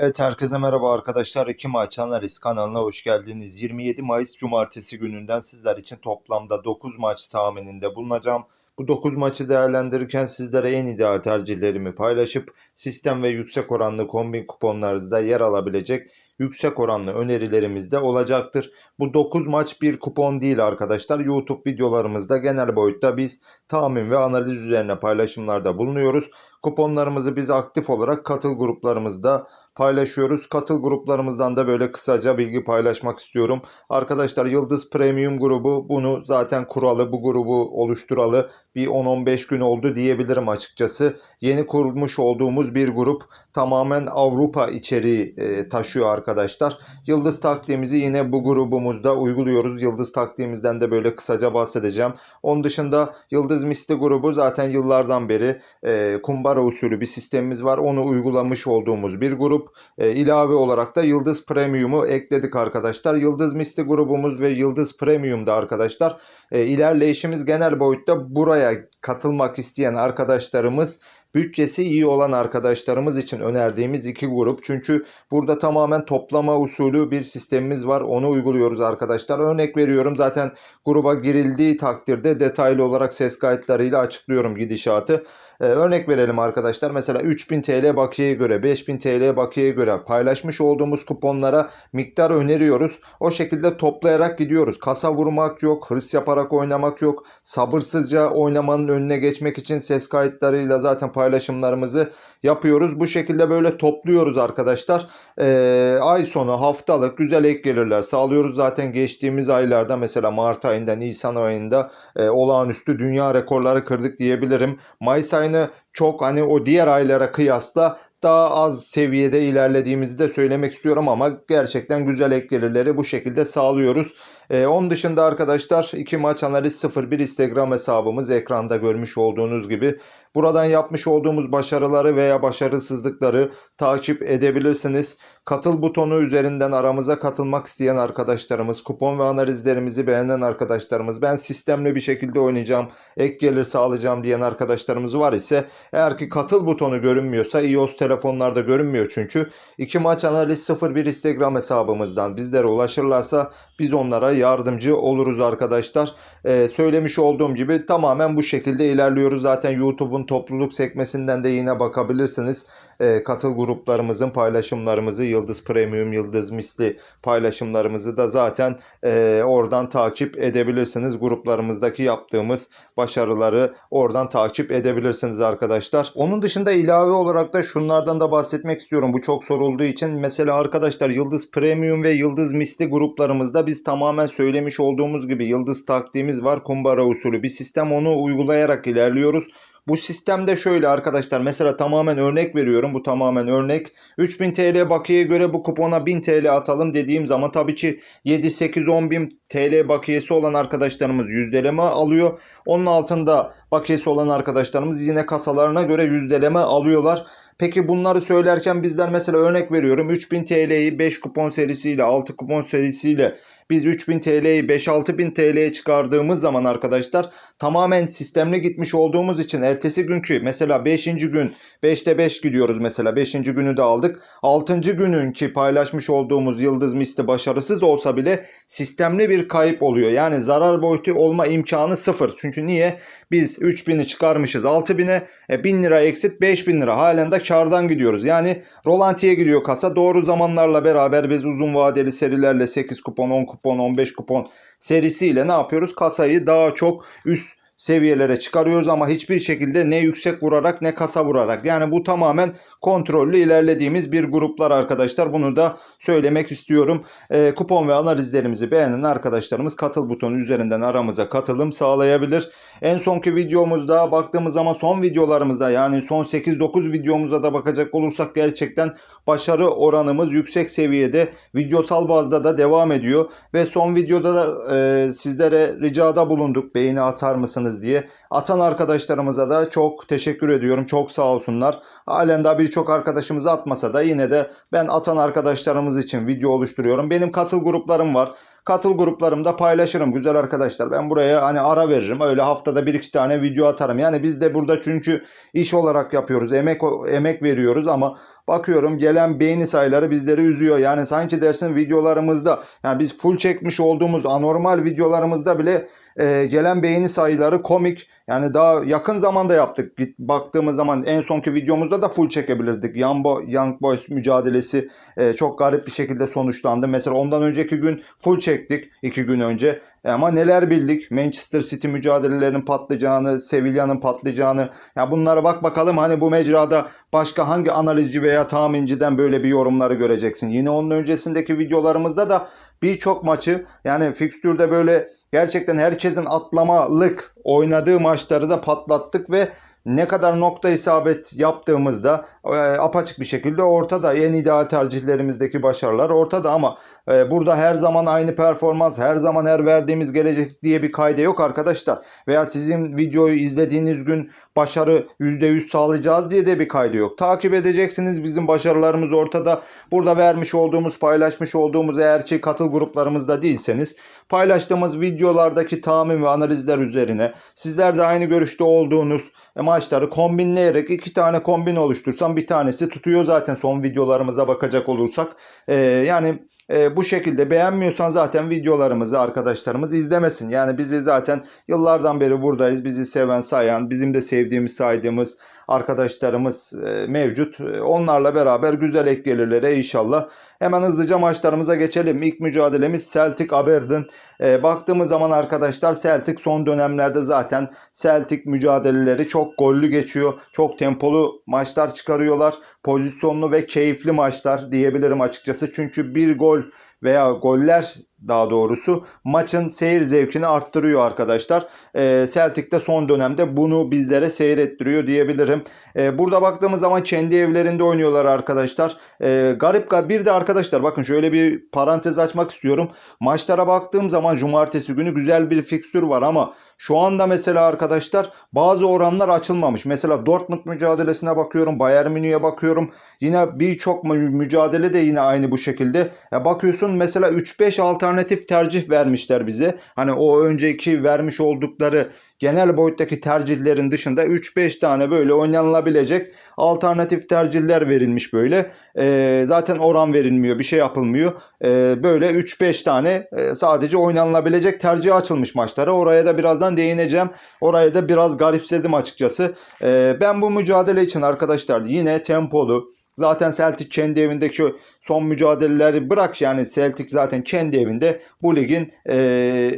Evet herkese merhaba arkadaşlar. Ekim Maç Analiz kanalına hoş geldiniz. 27 Mayıs Cumartesi gününden sizler için toplamda 9 maç tahmininde bulunacağım. Bu 9 maçı değerlendirirken sizlere en ideal tercihlerimi paylaşıp sistem ve yüksek oranlı kombin kuponlarınızda yer alabilecek yüksek oranlı önerilerimiz de olacaktır. Bu 9 maç bir kupon değil arkadaşlar. YouTube videolarımızda genel boyutta biz tahmin ve analiz üzerine paylaşımlarda bulunuyoruz. Kuponlarımızı biz aktif olarak katıl gruplarımızda paylaşıyoruz. Katıl gruplarımızdan da böyle kısaca bilgi paylaşmak istiyorum. Arkadaşlar Yıldız Premium grubu bunu zaten kuralı bu grubu oluşturalı bir 10-15 gün oldu diyebilirim açıkçası. Yeni kurmuş olduğumuz bir grup tamamen Avrupa içeriği e, taşıyor arkadaşlar. Yıldız taktiğimizi yine bu grubumuzda uyguluyoruz. Yıldız taktiğimizden de böyle kısaca bahsedeceğim. Onun dışında Yıldız Misli grubu zaten yıllardan beri e, usulü bir sistemimiz var. Onu uygulamış olduğumuz bir grup. E, ilave olarak da Yıldız Premium'u ekledik arkadaşlar. Yıldız Misli grubumuz ve Yıldız Premium'da arkadaşlar e, ilerleyişimiz genel boyutta buraya katılmak isteyen arkadaşlarımız bütçesi iyi olan arkadaşlarımız için önerdiğimiz iki grup. Çünkü burada tamamen toplama usulü bir sistemimiz var. Onu uyguluyoruz arkadaşlar. Örnek veriyorum zaten gruba girildiği takdirde detaylı olarak ses kayıtlarıyla açıklıyorum gidişatı. Ee, örnek verelim arkadaşlar. Mesela 3000 TL bakiyeye göre, 5000 TL bakiyeye göre paylaşmış olduğumuz kuponlara miktar öneriyoruz. O şekilde toplayarak gidiyoruz. Kasa vurmak yok, hırs yaparak oynamak yok. Sabırsızca oynamanın önüne geçmek için ses kayıtlarıyla zaten paylaşımlarımızı yapıyoruz. Bu şekilde böyle topluyoruz arkadaşlar. Ee, ay sonu haftalık güzel ek gelirler sağlıyoruz. Zaten geçtiğimiz aylarda mesela Mart ayında, Nisan ayında e, olağanüstü dünya rekorları kırdık diyebilirim. Mayıs ayını çok hani o diğer aylara kıyasla daha az seviyede ilerlediğimizi de söylemek istiyorum ama gerçekten güzel ek gelirleri bu şekilde sağlıyoruz. Ee, onun dışında arkadaşlar iki maç analiz 01 Instagram hesabımız ekranda görmüş olduğunuz gibi. Buradan yapmış olduğumuz başarıları veya başarısızlıkları takip edebilirsiniz. Katıl butonu üzerinden aramıza katılmak isteyen arkadaşlarımız, kupon ve analizlerimizi beğenen arkadaşlarımız, ben sistemli bir şekilde oynayacağım, ek gelir sağlayacağım diyen arkadaşlarımız var ise eğer ki katıl butonu görünmüyorsa iOS telefonlarda görünmüyor çünkü. iki maç analiz 01 Instagram hesabımızdan bizlere ulaşırlarsa biz onlara yardımcı oluruz arkadaşlar. Ee, söylemiş olduğum gibi tamamen bu şekilde ilerliyoruz. Zaten YouTube'un topluluk sekmesinden de yine bakabilirsiniz. Ee, katıl gruplarımızın paylaşımlarımızı Yıldız Premium, Yıldız Misli paylaşımlarımızı da zaten e, oradan takip edebilirsiniz. Gruplarımızdaki yaptığımız başarıları oradan takip edebilirsiniz arkadaşlar. Onun dışında ilave olarak da şunlardan da bahsetmek istiyorum. Bu çok sorulduğu için mesela arkadaşlar Yıldız Premium ve Yıldız Misli gruplarımızda biz tamamen söylemiş olduğumuz gibi Yıldız taktiğimiz var. Kumbara usulü bir sistem onu uygulayarak ilerliyoruz. Bu sistemde şöyle arkadaşlar mesela tamamen örnek veriyorum bu tamamen örnek 3000 TL bakiyeye göre bu kupona 1000 TL atalım dediğim zaman tabii ki 7 8 10 bin TL bakiyesi olan arkadaşlarımız yüzdeleme alıyor. Onun altında bakiyesi olan arkadaşlarımız yine kasalarına göre yüzdeleme alıyorlar. Peki bunları söylerken bizler mesela örnek veriyorum 3000 TL'yi 5 kupon serisiyle 6 kupon serisiyle biz 3000 TL'yi 5-6 bin TL'ye çıkardığımız zaman arkadaşlar tamamen sistemli gitmiş olduğumuz için ertesi günkü mesela 5. gün 5'te 5 gidiyoruz mesela 5. günü de aldık. 6. gününki paylaşmış olduğumuz yıldız misli başarısız olsa bile sistemli bir kayıp oluyor. Yani zarar boyutu olma imkanı sıfır. Çünkü niye? Biz 3000'i çıkarmışız 6000'e e, 1000 lira eksit 5000 lira halen de kardan gidiyoruz. Yani rolantiye gidiyor kasa. Doğru zamanlarla beraber biz uzun vadeli serilerle 8 kupon 10 kupon 15 kupon serisiyle ne yapıyoruz? Kasayı daha çok üst seviyelere çıkarıyoruz ama hiçbir şekilde ne yüksek vurarak ne kasa vurarak. Yani bu tamamen kontrollü ilerlediğimiz bir gruplar arkadaşlar. Bunu da söylemek istiyorum. E, kupon ve analizlerimizi beğenen arkadaşlarımız katıl butonu üzerinden aramıza katılım sağlayabilir. En sonki videomuzda baktığımız zaman son videolarımızda yani son 8-9 videomuza da bakacak olursak gerçekten başarı oranımız yüksek seviyede videosal bazda da devam ediyor. Ve son videoda da e, sizlere ricada bulunduk beğeni atar mısınız diye. Atan arkadaşlarımıza da çok teşekkür ediyorum. Çok sağ olsunlar. Halen daha bir birçok arkadaşımız atmasa da yine de ben atan arkadaşlarımız için video oluşturuyorum. Benim katıl gruplarım var. Katıl gruplarımda paylaşırım güzel arkadaşlar. Ben buraya hani ara veririm. Öyle haftada bir iki tane video atarım. Yani biz de burada çünkü iş olarak yapıyoruz. Emek emek veriyoruz ama bakıyorum gelen beğeni sayıları bizleri üzüyor. Yani sanki dersin videolarımızda yani biz full çekmiş olduğumuz anormal videolarımızda bile e, gelen beğeni sayıları komik. Yani daha yakın zamanda yaptık. Git, baktığımız zaman en sonki videomuzda da full çekebilirdik. Young, Bo Young Boys mücadelesi e, çok garip bir şekilde sonuçlandı. Mesela ondan önceki gün full çektik. iki gün önce. E, ama neler bildik? Manchester City mücadelelerinin patlayacağını, Sevilla'nın patlayacağını. Ya bunlara bak bakalım hani bu mecrada başka hangi analizci veya tahminciden böyle bir yorumları göreceksin. Yine onun öncesindeki videolarımızda da birçok maçı yani fikstürde böyle gerçekten herkesin atlamalık oynadığı maçları da patlattık ve ne kadar nokta isabet yaptığımızda e, apaçık bir şekilde ortada. En ideal tercihlerimizdeki başarılar ortada ama e, burada her zaman aynı performans, her zaman her verdiğimiz gelecek diye bir kayda yok arkadaşlar. Veya sizin videoyu izlediğiniz gün başarı %100 sağlayacağız diye de bir kaydı yok. Takip edeceksiniz bizim başarılarımız ortada. Burada vermiş olduğumuz, paylaşmış olduğumuz eğer ki katıl gruplarımızda değilseniz paylaştığımız videolardaki tahmin ve analizler üzerine sizler de aynı görüşte olduğunuz e, maçları kombinleyerek iki tane kombin oluştursam bir tanesi tutuyor zaten son videolarımıza bakacak olursak. Ee, yani e, bu şekilde beğenmiyorsan zaten videolarımızı arkadaşlarımız izlemesin. Yani bizi zaten yıllardan beri buradayız. Bizi seven, sayan, bizim de sevdiğimiz, saydığımız arkadaşlarımız e, mevcut. E, Onlarla beraber güzel ek gelirlere inşallah. Hemen hızlıca maçlarımıza geçelim. İlk mücadelemiz Celtic Aberdeen. E, baktığımız zaman arkadaşlar Celtic son dönemlerde zaten Celtic mücadeleleri çok gollü geçiyor. Çok tempolu maçlar çıkarıyorlar. Pozisyonlu ve keyifli maçlar diyebilirim açıkçası. Çünkü bir gol veya goller daha doğrusu maçın seyir zevkini arttırıyor arkadaşlar. E, Celtic de son dönemde bunu bizlere seyrettiriyor diyebilirim. E, burada baktığımız zaman kendi evlerinde oynuyorlar arkadaşlar. E, garip bir de arkadaşlar bakın şöyle bir parantez açmak istiyorum. Maçlara baktığım zaman cumartesi günü güzel bir fikstür var ama şu anda mesela arkadaşlar bazı oranlar açılmamış. Mesela Dortmund mücadelesine bakıyorum. Bayern Münih'e bakıyorum. Yine birçok mücadele de yine aynı bu şekilde. Bakıyorsun mesela 3-5 alternatif tercih vermişler bize. Hani o önceki vermiş oldukları genel boyuttaki tercihlerin dışında 3-5 tane böyle oynanılabilecek alternatif tercihler verilmiş böyle. E, zaten oran verilmiyor bir şey yapılmıyor. E, böyle 3-5 tane sadece oynanılabilecek tercih açılmış maçlara. Oraya da birazdan değineceğim. Oraya da biraz garipsedim açıkçası. E, ben bu mücadele için arkadaşlar yine tempolu Zaten Celtic kendi evindeki son mücadeleleri bırak yani Celtic zaten kendi evinde bu ligin e,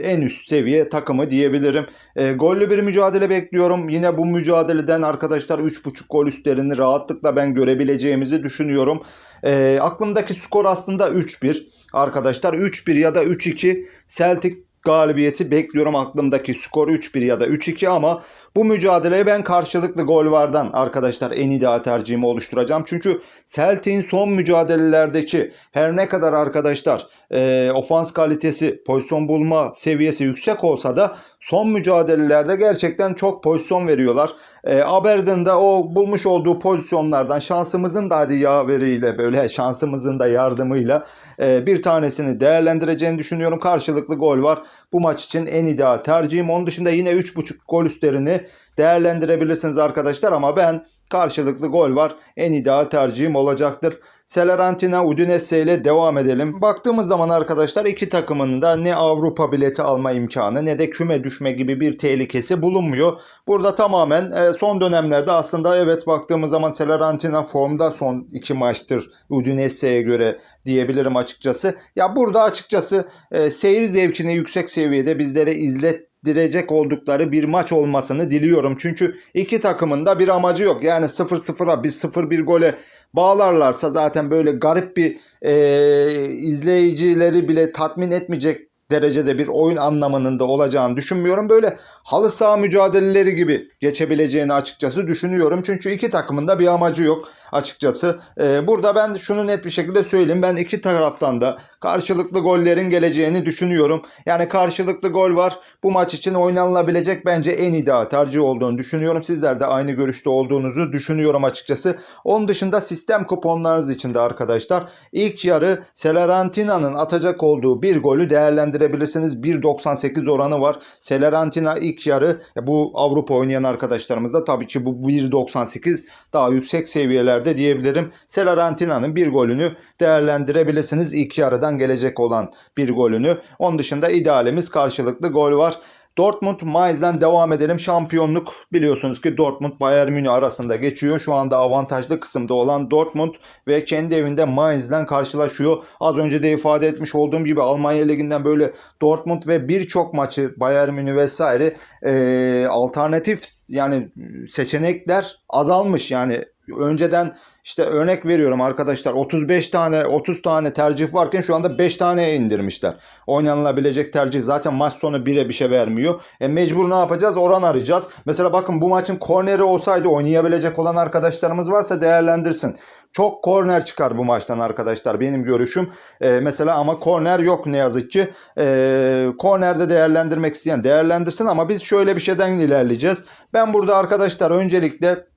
en üst seviye takımı diyebilirim. E, gollü bir mücadele bekliyorum. Yine bu mücadeleden arkadaşlar 3.5 gol üstlerini rahatlıkla ben görebileceğimizi düşünüyorum. E, aklımdaki skor aslında 3-1 arkadaşlar. 3-1 ya da 3-2 Celtic galibiyeti bekliyorum aklımdaki skor 3-1 ya da 3-2 ama bu mücadeleye ben karşılıklı gol vardan arkadaşlar en ideal tercihimi oluşturacağım. Çünkü Celtic'in son mücadelelerdeki her ne kadar arkadaşlar e, ofans kalitesi, pozisyon bulma seviyesi yüksek olsa da son mücadelelerde gerçekten çok pozisyon veriyorlar. E, Aberdeen'de o bulmuş olduğu pozisyonlardan şansımızın da hadi yaveriyle böyle şansımızın da yardımıyla e, bir tanesini değerlendireceğini düşünüyorum. Karşılıklı gol var. Bu maç için en ideal tercihim. Onun dışında yine 3.5 gol üstlerini değerlendirebilirsiniz arkadaşlar ama ben karşılıklı gol var. En ideal tercihim olacaktır. Selerantina Udinese ile devam edelim. Baktığımız zaman arkadaşlar iki takımın da ne Avrupa bileti alma imkanı ne de küme düşme gibi bir tehlikesi bulunmuyor. Burada tamamen e, son dönemlerde aslında evet baktığımız zaman Selerantina formda son iki maçtır Udinese'ye göre diyebilirim açıkçası. Ya burada açıkçası e, seyir zevkini yüksek seviyede bizlere izlet direcek oldukları bir maç olmasını diliyorum. Çünkü iki takımın da bir amacı yok. Yani 0-0'a bir 0-1 gole bağlarlarsa zaten böyle garip bir e, izleyicileri bile tatmin etmeyecek derecede bir oyun anlamının da olacağını düşünmüyorum. Böyle halı saha mücadeleleri gibi geçebileceğini açıkçası düşünüyorum. Çünkü iki takımın da bir amacı yok açıkçası. Ee, burada ben şunu net bir şekilde söyleyeyim. Ben iki taraftan da karşılıklı gollerin geleceğini düşünüyorum. Yani karşılıklı gol var. Bu maç için oynanılabilecek bence en ideal tercih olduğunu düşünüyorum. Sizler de aynı görüşte olduğunuzu düşünüyorum açıkçası. Onun dışında sistem kuponlarınız için de arkadaşlar ilk yarı Selerantina'nın atacak olduğu bir golü değerlendirebilirsiniz. 1.98 oranı var. Selerantina ilk yarı bu Avrupa oynayan arkadaşlarımızda tabii ki bu 1.98 daha yüksek seviyelerde diyebilirim. Selerantina'nın bir golünü değerlendirebilirsiniz. İlk yarıdan gelecek olan bir golünü. Onun dışında idealimiz karşılıklı gol var. Dortmund Mainz'den devam edelim. Şampiyonluk biliyorsunuz ki Dortmund Bayern Münih arasında geçiyor. Şu anda avantajlı kısımda olan Dortmund ve kendi evinde Mainz'den karşılaşıyor. Az önce de ifade etmiş olduğum gibi Almanya Ligi'nden böyle Dortmund ve birçok maçı Bayern Münih vesaire e, alternatif yani seçenekler azalmış. Yani önceden işte örnek veriyorum arkadaşlar 35 tane 30 tane tercih varken şu anda 5 taneye indirmişler. Oynanılabilecek tercih zaten maç sonu 1'e bir şey vermiyor. E mecbur ne yapacağız? Oran arayacağız. Mesela bakın bu maçın korneri olsaydı oynayabilecek olan arkadaşlarımız varsa değerlendirsin. Çok korner çıkar bu maçtan arkadaşlar benim görüşüm. Ee, mesela ama korner yok ne yazık ki. Ee, kornerde değerlendirmek isteyen değerlendirsin ama biz şöyle bir şeyden ilerleyeceğiz. Ben burada arkadaşlar öncelikle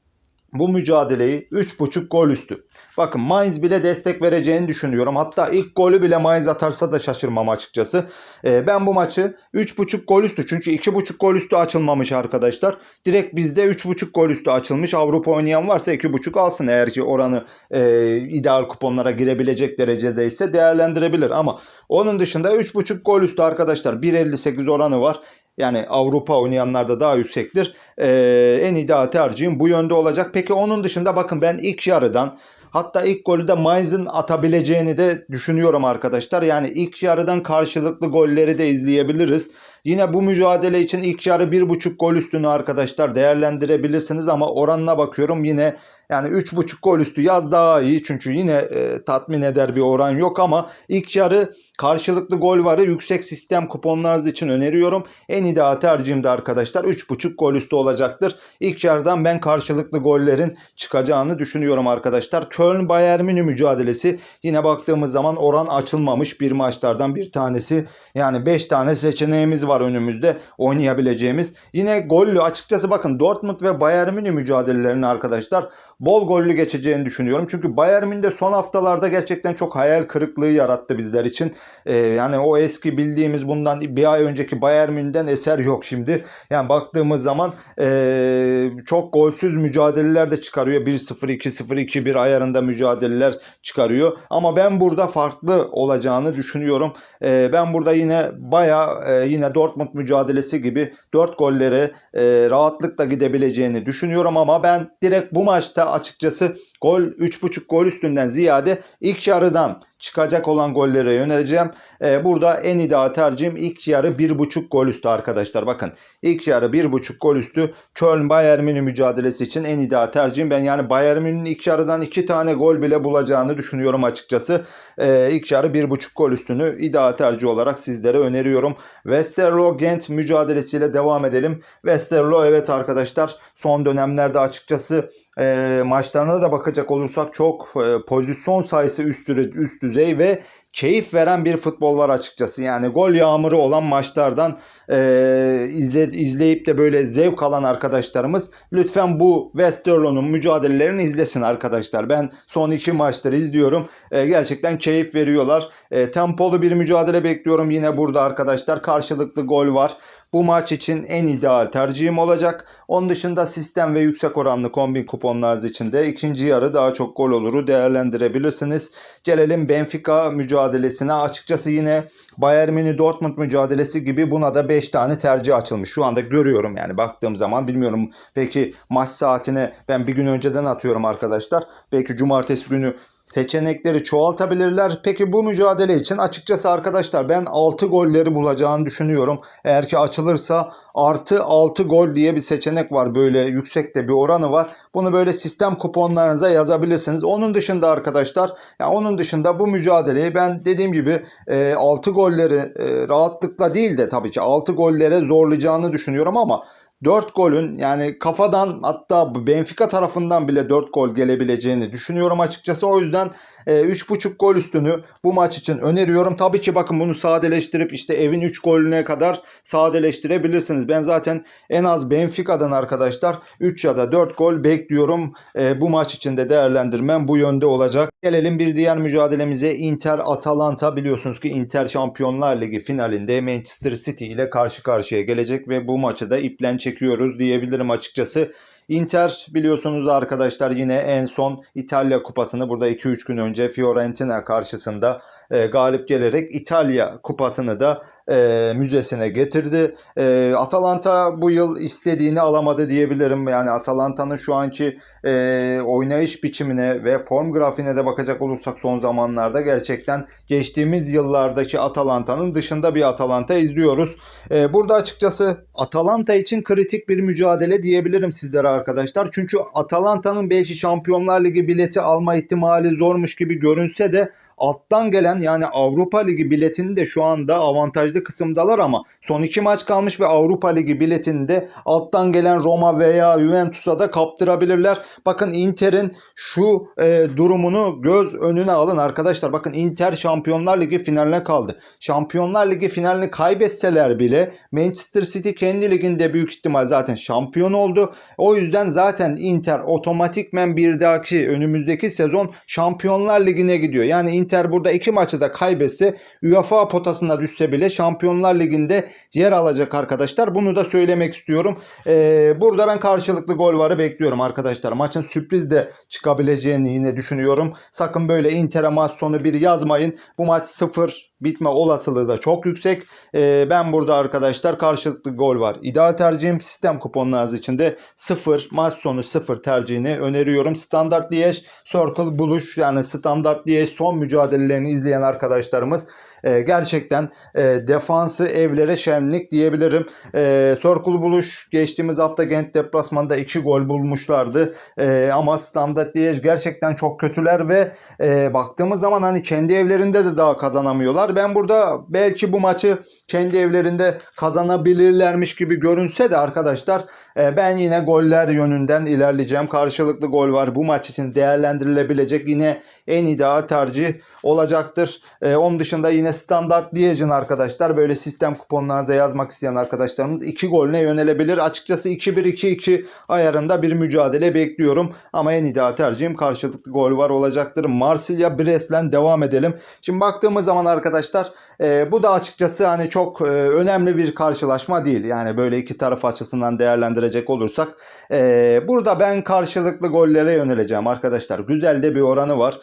bu mücadeleyi 3.5 gol üstü. Bakın Mainz bile destek vereceğini düşünüyorum. Hatta ilk golü bile Mainz atarsa da şaşırmam açıkçası. Ee, ben bu maçı 3.5 gol üstü çünkü 2.5 gol üstü açılmamış arkadaşlar. Direkt bizde 3.5 gol üstü açılmış. Avrupa oynayan varsa 2.5 alsın eğer ki oranı e, ideal kuponlara girebilecek derecedeyse değerlendirebilir. Ama onun dışında 3.5 gol üstü arkadaşlar 1.58 oranı var. Yani Avrupa oynayanlarda daha yüksektir. Ee, en ideal tercihim bu yönde olacak. Peki onun dışında bakın ben ilk yarıdan Hatta ilk golü de Mainz'ın atabileceğini de düşünüyorum arkadaşlar. Yani ilk yarıdan karşılıklı golleri de izleyebiliriz. Yine bu mücadele için ilk yarı 1.5 gol üstünü arkadaşlar değerlendirebilirsiniz ama oranına bakıyorum yine yani 3.5 gol üstü yaz daha iyi çünkü yine e, tatmin eder bir oran yok ama ilk yarı karşılıklı gol varı yüksek sistem kuponlarınız için öneriyorum. En ideal tercihim de arkadaşlar 3.5 gol üstü olacaktır. İlk yarıdan ben karşılıklı gollerin çıkacağını düşünüyorum arkadaşlar. Köln Bayern Münih mücadelesi yine baktığımız zaman oran açılmamış bir maçlardan bir tanesi. Yani 5 tane seçeneğimiz var önümüzde oynayabileceğimiz. Yine gollü açıkçası bakın Dortmund ve Bayern Münih mücadelelerini arkadaşlar bol gollü geçeceğini düşünüyorum. Çünkü Bayern Münih de son haftalarda gerçekten çok hayal kırıklığı yarattı bizler için. Ee, yani o eski bildiğimiz bundan bir ay önceki Bayern Münih'den eser yok şimdi. Yani baktığımız zaman ee, çok golsüz mücadeleler de çıkarıyor. 1-0, 2-0, 2-1 ayarında mücadeleler çıkarıyor. Ama ben burada farklı olacağını düşünüyorum. Ee, ben burada yine baya e, yine Dortmund mücadelesi gibi 4 gollere e, rahatlıkla gidebileceğini düşünüyorum ama ben direkt bu maçta açıkçası gol 3.5 gol üstünden ziyade ilk yarıdan çıkacak olan gollere yöneleceğim. Ee, burada en ideal tercihim ilk yarı 1.5 gol üstü arkadaşlar. Bakın ilk yarı 1.5 gol üstü Köln Bayern Münih mücadelesi için en ideal tercihim. Ben yani Bayern Münih'in ilk yarıdan 2 tane gol bile bulacağını düşünüyorum açıkçası. Ee, ilk yarı 1.5 gol üstünü ideal tercih olarak sizlere öneriyorum. Westerlo Gent mücadelesiyle devam edelim. Westerlo evet arkadaşlar son dönemlerde açıkçası e, maçlarına da bakacak olursak çok e, pozisyon sayısı üst, üst düzey ve keyif veren bir futbol var açıkçası. Yani gol yağmuru olan maçlardan e, izle, izleyip de böyle zevk alan arkadaşlarımız lütfen bu Westerlo'nun mücadelelerini izlesin arkadaşlar. Ben son iki maçları izliyorum. E, gerçekten keyif veriyorlar. E, tempolu bir mücadele bekliyorum yine burada arkadaşlar. Karşılıklı gol var. Bu maç için en ideal tercihim olacak. Onun dışında sistem ve yüksek oranlı kombin kuponlarınız için de ikinci yarı daha çok gol oluru değerlendirebilirsiniz. Gelelim Benfica mücadelesine. Açıkçası yine Bayern Münih Dortmund mücadelesi gibi buna da 5 tane tercih açılmış. Şu anda görüyorum yani baktığım zaman bilmiyorum. Belki maç saatine ben bir gün önceden atıyorum arkadaşlar. Belki cumartesi günü seçenekleri çoğaltabilirler. Peki bu mücadele için açıkçası arkadaşlar ben 6 golleri bulacağını düşünüyorum. Eğer ki açılırsa artı 6 gol diye bir seçenek var. Böyle yüksek de bir oranı var. Bunu böyle sistem kuponlarınıza yazabilirsiniz. Onun dışında arkadaşlar yani onun dışında bu mücadeleyi ben dediğim gibi e, 6 golleri e, rahatlıkla değil de tabii ki 6 gollere zorlayacağını düşünüyorum ama 4 golün yani kafadan hatta Benfica tarafından bile 4 gol gelebileceğini düşünüyorum açıkçası. O yüzden e, 3.5 gol üstünü bu maç için öneriyorum. Tabii ki bakın bunu sadeleştirip işte evin 3 golüne kadar sadeleştirebilirsiniz. Ben zaten en az Benfica'dan arkadaşlar 3 ya da 4 gol bekliyorum. E, bu maç için de değerlendirmem bu yönde olacak. Gelelim bir diğer mücadelemize Inter Atalanta biliyorsunuz ki Inter Şampiyonlar Ligi finalinde Manchester City ile karşı karşıya gelecek ve bu maçı da iplen çekiyoruz diyebilirim açıkçası. Inter biliyorsunuz arkadaşlar yine en son İtalya kupasını burada 2-3 gün önce Fiorentina karşısında e, galip gelerek İtalya kupasını da e, müzesine getirdi. E, Atalanta bu yıl istediğini alamadı diyebilirim. Yani Atalanta'nın şu anki e, oynayış biçimine ve form grafiğine de bakacak olursak son zamanlarda gerçekten geçtiğimiz yıllardaki Atalanta'nın dışında bir Atalanta izliyoruz. E, burada açıkçası Atalanta için kritik bir mücadele diyebilirim sizlere arkadaşlar. Çünkü Atalanta'nın belki Şampiyonlar Ligi bileti alma ihtimali zormuş gibi görünse de alttan gelen yani Avrupa Ligi biletini de şu anda avantajlı kısımdalar ama son iki maç kalmış ve Avrupa Ligi biletini de alttan gelen Roma veya Juventus'a da kaptırabilirler. Bakın Inter'in şu e, durumunu göz önüne alın arkadaşlar. Bakın Inter Şampiyonlar Ligi finaline kaldı. Şampiyonlar Ligi finalini kaybetseler bile Manchester City kendi liginde büyük ihtimal zaten şampiyon oldu. O yüzden zaten Inter otomatikmen bir dahaki önümüzdeki sezon Şampiyonlar Ligi'ne gidiyor. Yani Inter burada iki maçı da kaybetse UEFA potasına düşse bile Şampiyonlar Ligi'nde yer alacak arkadaşlar. Bunu da söylemek istiyorum. Ee, burada ben karşılıklı gol varı bekliyorum arkadaşlar. Maçın sürpriz de çıkabileceğini yine düşünüyorum. Sakın böyle Inter'e maç sonu bir yazmayın. Bu maç sıfır bitme olasılığı da çok yüksek. Ee, ben burada arkadaşlar karşılıklı gol var. İdeal tercihim sistem kuponlarınız için de 0 maç sonu 0 tercihini öneriyorum. Standart Liège Circle buluş yani Standart Liège son mücadelelerini izleyen arkadaşlarımız e, gerçekten e, defansı evlere şenlik diyebilirim. E, Circle buluş geçtiğimiz hafta Gent deplasmanda 2 gol bulmuşlardı. E, ama Standart Liège gerçekten çok kötüler ve e, baktığımız zaman hani kendi evlerinde de daha kazanamıyorlar. Ben burada belki bu maçı kendi evlerinde kazanabilirlermiş gibi görünse de arkadaşlar e, ben yine goller yönünden ilerleyeceğim. Karşılıklı gol var. Bu maç için değerlendirilebilecek yine en ideal tercih olacaktır. E, onun dışında yine standart Liège'in arkadaşlar böyle sistem kuponlarınıza yazmak isteyen arkadaşlarımız 2 golüne yönelebilir. Açıkçası 2-1-2-2 ayarında bir mücadele bekliyorum. Ama en ideal tercihim karşılıklı gol var olacaktır. Marsilya Brest'le devam edelim. Şimdi baktığımız zaman arkadaşlar e, bu da açıkçası hani çok e, önemli bir karşılaşma değil. Yani böyle iki taraf açısından değerlendirecek olursak. E, burada ben karşılıklı gollere yöneleceğim arkadaşlar. Güzel de bir oranı var.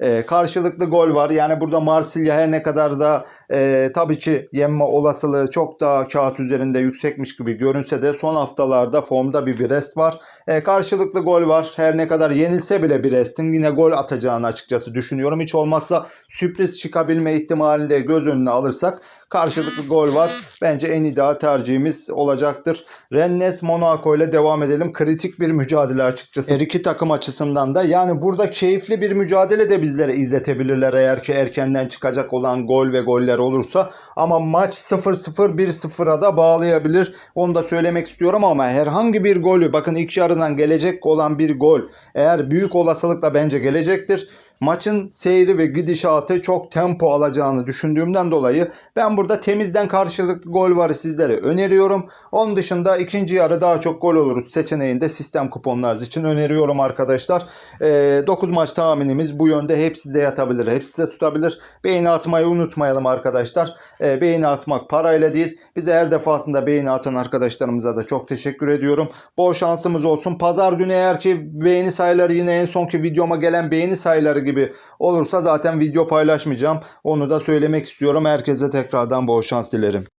E, karşılıklı gol var. Yani burada Marsilya her ne kadar da e, tabii ki yenme olasılığı çok daha kağıt üzerinde yüksekmiş gibi görünse de son haftalarda formda bir Brest var. E, karşılıklı gol var. Her ne kadar yenilse bile Brest'in yine gol atacağını açıkçası düşünüyorum. Hiç olmazsa sürpriz çıkabilme ihtimalini de göz önüne alırsak karşılıklı gol var. Bence en ideal tercihimiz olacaktır. Rennes Monaco ile devam edelim. Kritik bir mücadele açıkçası. Her iki takım açısından da. Yani burada keyifli bir mücadele de bizlere izletebilirler eğer ki erkenden çıkacak olan gol ve goller olursa. Ama maç 0-0 1-0'a da bağlayabilir. Onu da söylemek istiyorum ama herhangi bir golü bakın ilk yarıdan gelecek olan bir gol eğer büyük olasılıkla bence gelecektir maçın seyri ve gidişatı çok tempo alacağını düşündüğümden dolayı ben burada temizden karşılıklı gol varı sizlere öneriyorum. Onun dışında ikinci yarı daha çok gol oluruz seçeneğinde sistem kuponlarınız için öneriyorum arkadaşlar. E, 9 maç tahminimiz bu yönde hepsi de yatabilir. Hepsi de tutabilir. Beğeni atmayı unutmayalım arkadaşlar. E, beğeni atmak parayla değil. Bize her defasında beğeni atan arkadaşlarımıza da çok teşekkür ediyorum. Bol şansımız olsun. Pazar günü eğer ki beğeni sayıları yine en sonki videoma gelen beğeni sayıları gibi olursa zaten video paylaşmayacağım. Onu da söylemek istiyorum. Herkese tekrardan bol şans dilerim.